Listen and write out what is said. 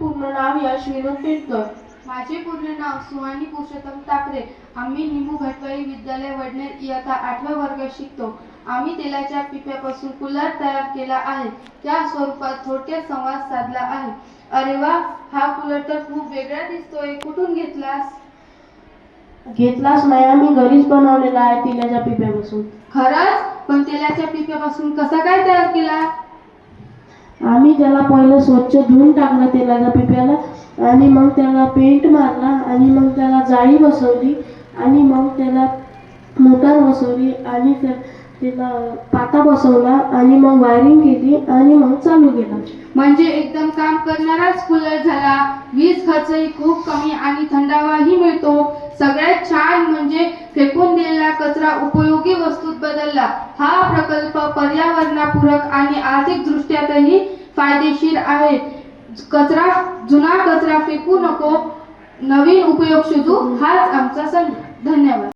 पूर्ण नाव यश विनोद पेटकर माझे पूर्ण नाव सुहानी पुरुषोत्तम टाकरे आम्ही निमू भटवाई विद्यालय वडनेर इयत्ता आठव्या वर्गात शिकतो. आम्ही तेलाच्या पिप्यापासून कूलर तयार केला आहे. त्या स्वरूपात थोडक्यात संवाद साधला आहे. अरे वा हा कूलर तर खूप वेगळा दिसतोय. कुठून घेतलास? घेतलाच नाही आम्ही घरीच बनवलेला आहे तिल्याच्या पिप्यापासून. खरंच? पण तेलाच्या पिप्यापासून कसा काय तयार केला? आम्ही त्याला पहिलं स्वच्छ धुवून टाकलं तेलाच्या पिप्याला. आणि मग त्याला पेंट मारला आणि मग त्याला जाळी बसवली आणि मग त्याला मोटार बसवली आणि त्या त्याला पाता बसवला आणि मग वायरिंग केली आणि मग चालू केला. म्हणजे एकदम काम करणाराच कूलर झाला. वीज खर्चही खूप कमी आणि थंडावाही मिळतो. सगळ्यात छान म्हणजे फेकून दिलेला कचरा उपयोगी वस्तूत बदलला. हा प्रकल्प पर्यावरणापूरक आणि आर्थिक दृष्ट्यातही फायदेशीर आहे. कचरा जुना कचरा फेकू नको. नवीन उपयोग शोधू. हाच आमचा संदेश धन्यवाद.